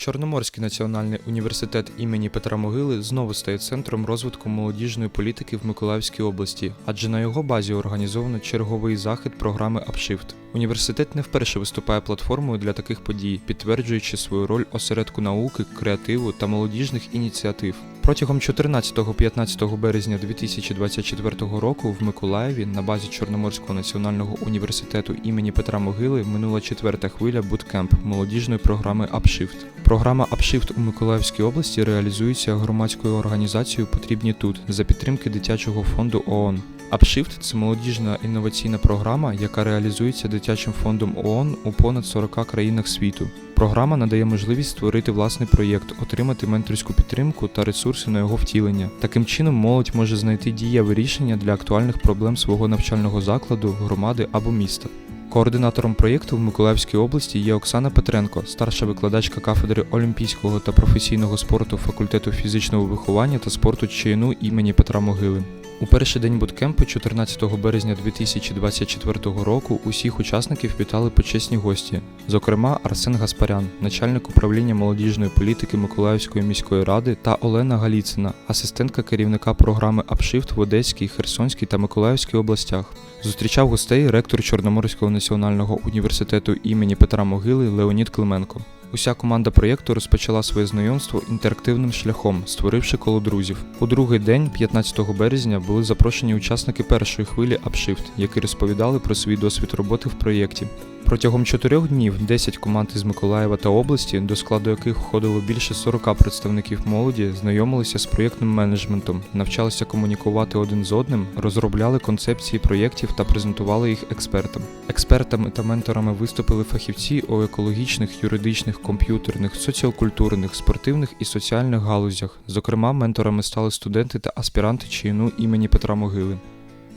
Чорноморський національний університет імені Петра Могили знову стає центром розвитку молодіжної політики в Миколаївській області, адже на його базі організовано черговий захід програми Апшифт. Університет не вперше виступає платформою для таких подій, підтверджуючи свою роль осередку науки, креативу та молодіжних ініціатив. Протягом 14-15 березня 2024 року в Миколаєві на базі Чорноморського національного університету імені Петра Могили минула четверта хвиля буткемп молодіжної програми Апшифт. Програма Апшифт у Миколаївській області реалізується громадською організацією Потрібні тут за підтримки дитячого фонду ООН. Апшифт це молодіжна інноваційна програма, яка реалізується дитячим фондом ООН у понад 40 країнах світу. Програма надає можливість створити власний проєкт, отримати менторську підтримку та ресурси на його втілення. Таким чином, молодь може знайти дієве рішення для актуальних проблем свого навчального закладу, громади або міста. Координатором проєкту в Миколаївській області є Оксана Петренко, старша викладачка кафедри олімпійського та професійного спорту факультету фізичного виховання та спорту ЧНУ імені Петра Могили. У перший день буткемпу, 14 березня 2024 року, усіх учасників вітали почесні гості, зокрема Арсен Гаспарян, начальник управління молодіжної політики Миколаївської міської ради, та Олена Галіцина, асистентка керівника програми Апшифт в Одеській, Херсонській та Миколаївській областях. Зустрічав гостей ректор Чорноморського національного університету імені Петра Могили Леонід Клименко. Уся команда проєкту розпочала своє знайомство інтерактивним шляхом, створивши коло друзів. У другий день, 15 березня, були запрошені учасники першої хвилі Upshift, які розповідали про свій досвід роботи в проєкті. Протягом чотирьох днів 10 команд із Миколаєва та області, до складу яких входило більше 40 представників молоді, знайомилися з проєктним менеджментом, навчалися комунікувати один з одним, розробляли концепції проєктів та презентували їх експертам. Експертами та менторами виступили фахівці у екологічних, юридичних, комп'ютерних, соціокультурних, спортивних і соціальних галузях. Зокрема, менторами стали студенти та аспіранти ЧНУ імені Петра Могили.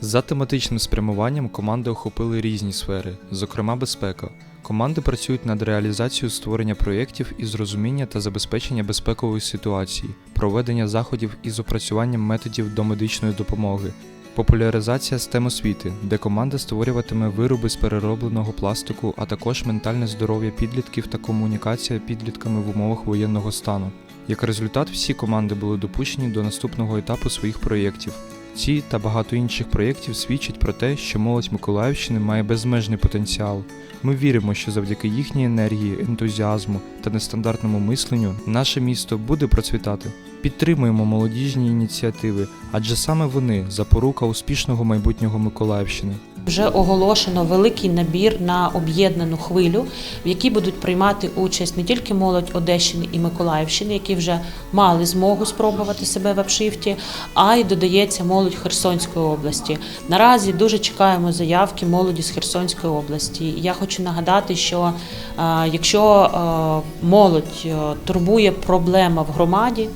За тематичним спрямуванням команди охопили різні сфери, зокрема безпека. Команди працюють над реалізацією створення проєктів із розуміння та забезпечення безпекової ситуації, проведення заходів із опрацюванням методів домедичної допомоги, популяризація STEM освіти, де команда створюватиме вироби з переробленого пластику, а також ментальне здоров'я підлітків та комунікація підлітками в умовах воєнного стану. Як результат, всі команди були допущені до наступного етапу своїх проєктів. Ці та багато інших проєктів свідчать про те, що молодь Миколаївщини має безмежний потенціал. Ми віримо, що завдяки їхній енергії, ентузіазму та нестандартному мисленню наше місто буде процвітати. Підтримуємо молодіжні ініціативи, адже саме вони запорука успішного майбутнього Миколаївщини. Вже оголошено великий набір на об'єднану хвилю, в якій будуть приймати участь не тільки молодь Одещини і Миколаївщини, які вже мали змогу спробувати себе в апшифті, а й додається молодь Херсонської області. Наразі дуже чекаємо заявки молоді з Херсонської області. Я хочу нагадати, що е, якщо е, молодь е, турбує проблема в громаді,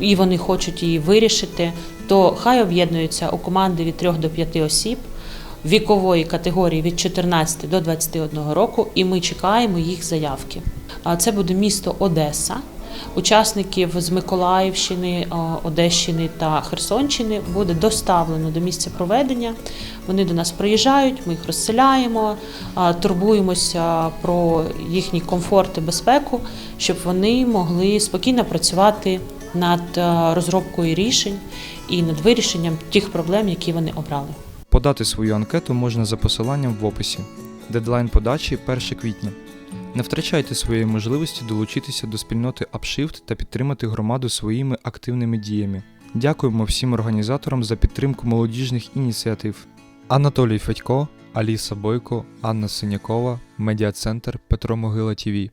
і вони хочуть її вирішити, то хай об'єднуються у команди від 3 до 5 осіб вікової категорії від 14 до 21 року, і ми чекаємо їх заявки. Це буде місто Одеса. Учасників з Миколаївщини, Одещини та Херсонщини буде доставлено до місця проведення. Вони до нас приїжджають, ми їх розселяємо, турбуємося про їхній комфорт і безпеку, щоб вони могли спокійно працювати над розробкою рішень і над вирішенням тих проблем, які вони обрали. Подати свою анкету можна за посиланням в описі. Дедлайн подачі 1 квітня. Не втрачайте своєї можливості долучитися до спільноти Upshift та підтримати громаду своїми активними діями. Дякуємо всім організаторам за підтримку молодіжних ініціатив. Анатолій Федько, Аліса Бойко, Анна Синякова, Медіа-центр Петро Могила ТІВІ.